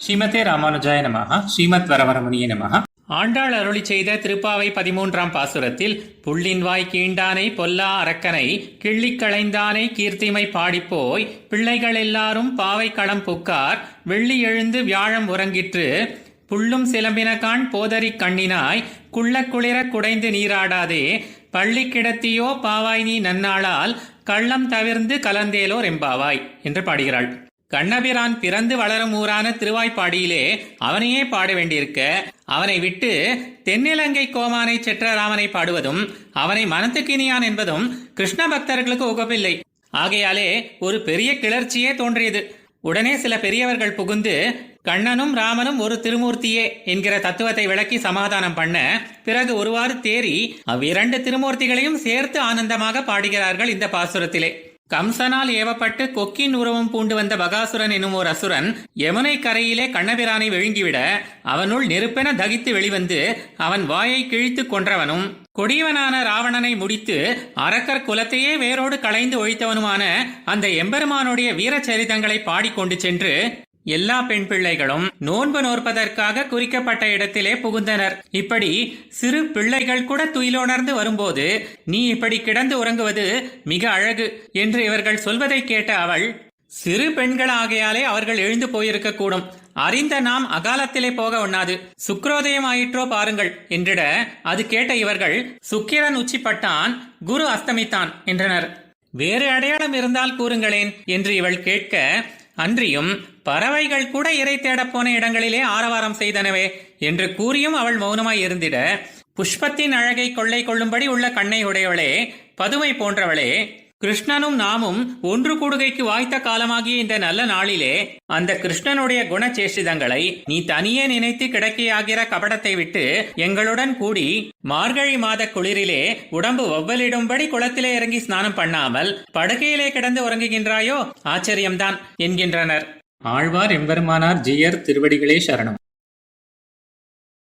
ஸ்ரீமதே ராமானுஜாய நமஹ ஸ்ரீமத் வரவரமுனிய நமஹ. ஆண்டாள் அருளி செய்த திருப்பாவை பதிமூன்றாம் பாசுரத்தில் புள்ளின் வாய் கீண்டானை பொல்லா அரக்கனை கிள்ளிக் களைந்தானை கீர்த்திமை பாடிப்போய் பிள்ளைகள் எல்லாரும் பாவை களம் புக்கார் வெள்ளி எழுந்து வியாழம் உறங்கிற்று புள்ளும் சிலம்பினகான் போதரிக் கண்ணினாய் குள்ள குளிர குடைந்து நீராடாதே பள்ளி கிடத்தியோ பாவாய் நீ நன்னாளால் கள்ளம் தவிர்ந்து கலந்தேலோர் எம்பாவாய் என்று பாடுகிறாள். கண்ணபிரான் பிறந்து வளரும் ஊரான திருவாய்ப்பாடியிலே அவனையே பாட வேண்டியிருக்க அவனை விட்டு தென்னிலங்கை கோமானை செற்றராமனை பாடுவதும் அவனை மனத்துக்கினியான் என்பதும் கிருஷ்ண பக்தர்களுக்கு உகப்பில்லை. ஆகையாலே ஒரு பெரிய கிளர்ச்சியே தோன்றியது. உடனே சில பெரியவர்கள் புகுந்து கண்ணனும் ராமனும் ஒரு திருமூர்த்தியே என்கிற தத்துவத்தை விளக்கி சமாதானம் பண்ண பிறகு ஒருவாறு தேறி அவ்விரண்டு திருமூர்த்திகளையும் சேர்த்து ஆனந்தமாக பாடுகிறார்கள் இந்த பாசுரத்திலே. கம்சனால் ஏவப்பட்டு கொக்கின் உருவம் பூண்டு வந்த பகாசுரன் எனும் ஓர் அசுரன் யமுனை கரையிலே கண்ணபிரானை விழுங்கிவிட அவனுள் நெருப்பென தகித்து வெளிவந்து அவன் வாயை கிழித்து கொன்றவனும் கொடியவனான ராவணனை முடித்து அரக்கர் குலத்தையே வேரோடு களைந்து ஒழித்தவனுமான அந்த எம்பெருமானுடைய வீரச்சரிதங்களை பாடிக்கொண்டு சென்று எல்லா பெண் பிள்ளைகளும் நோன்பு நோற்பதற்காக குறிக்கப்பட்ட இடத்திலே புகுந்தனர். இப்படி சிறு பிள்ளைகள் கூட துயிலுணர்ந்து வரும்போது நீ இப்படி கிடந்து உறங்குவது மிக அழகு என்று இவர்கள் சொல்வதை கேட்ட அவள் சிறு பெண்கள் ஆகையாலே அவர்கள் எழுந்து போயிருக்க கூடும் அறிந்த நாம் அகாலத்திலே போக ஒண்ணாது. சுக்ரோதயம் ஆயிற்றோ பாருங்கள் என்றிட அது கேட்ட இவர்கள் சுக்கிரன் உச்சிப்பட்டான் குரு அஸ்தமித்தான் என்றனர். வேறு அடையாளம் இருந்தால் கூறுங்களேன் என்று இவள் கேட்க அன்றியும் பறவைகள் கூட இறை தேடப் போன இடங்களிலே ஆரவாரம் செய்தனவே என்று கூறியும் அவள் மௌனமாய் இருந்திட. புஷ்பத்தின் அழகை கொள்ளை கொள்ளும்படி உள்ள கண்ணை உடையவளே பதுமை போன்றவளே கிருஷ்ணனும் நாமும் ஒன்று கூடுகைக்கு வாய்த்த காலமாகிய இந்த நல்ல நாளிலே அந்த கிருஷ்ணனுடைய குணச்சேஷ்டிதங்களை நீ தனியே நினைத்து கிடக்கையாகிற கபடத்தை விட்டு எங்களுடன் கூடி மார்கழி மாத குளிரிலே உடம்பு ஒவ்வலிடும்படி குளத்திலே இறங்கி ஸ்நானம் பண்ணாமல் படுகையிலே கிடந்து உறங்குகின்றாயோ? ஆச்சரியம்தான் என்கின்றனர். ஆழ்வார் எம்பெருமானார் ஜியர் திருவடிகளே சரணம்.